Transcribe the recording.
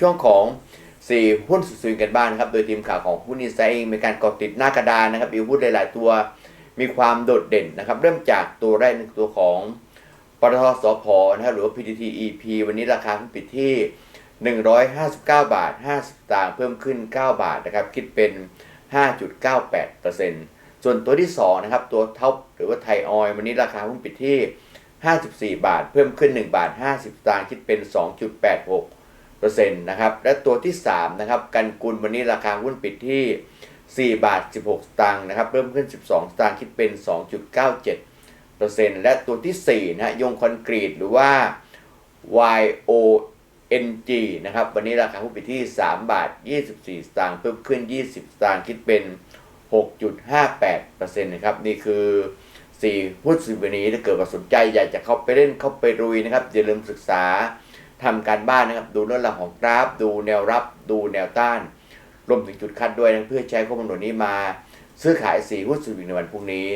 ช่วงของ4หุ้นสุดสวิงกันบ้างนะครับ โดยทีมข่าวของหุ้นอินไซด์เองมีการเกาะติดหน้ากระดานนะครับมีหุ้นหลาย ๆ ตัวมีความโดดเด่นนะครับ เริ่มจากตัวแรกหนึ่งตัวของปตทสพนะครับหรือว่า PTTEP วันนี้ราคาหุ้นปิดที่ 159 บาท 50สตางค์เพิ่มขึ้น 9 บาทนะครับ คิดเป็น 5.98%ส่วนตัวที่ 2 นะครับ ตัวท็อปหรือว่าไทยออยล์วันนี้ราคาหุ้นปิดที่ 54 บาท เพิ่มขึ้น 1 บาท 50สตางค์คิดเป็น 2.86 ปอร์เซ็นต์นะครับและตัวที่3นะครับกันกุลวันนี้ราคาหุ้นปิดที่ 4 บาท 16 สตางค์นะครับเพิ่มขึ้น 12 สตางค์คิดเป็น 2.97เปอร์เซ็นต์และตัวที่ 4 นะฮะยงคอนกรีตหรือว่า YONG นะครับวันนี้ราคาหุ้นปิดที่ 3 บาท 24 สตางค์เพิ่มขึ้น 20 สตางค์คิดเป็น 6.58%นะครับนี่คือ4หุ้นสิบวันนี้ถ้าเกิดว่าสนใจอยากจะเข้าไปเล่นเข้าไปรุยนะครับอย่าลืมศึกษา ทำการบ้านนะครับ ดูเรื่องราวของกราฟ ดูแนวรับ ดูแนวต้าน รวมถึงจุดคัดด้วยนะเพื่อใช้ข้อมูลเหล่านี้มา ซื้อขายสีหุ้นสุวิงในวันพรุ่งนี้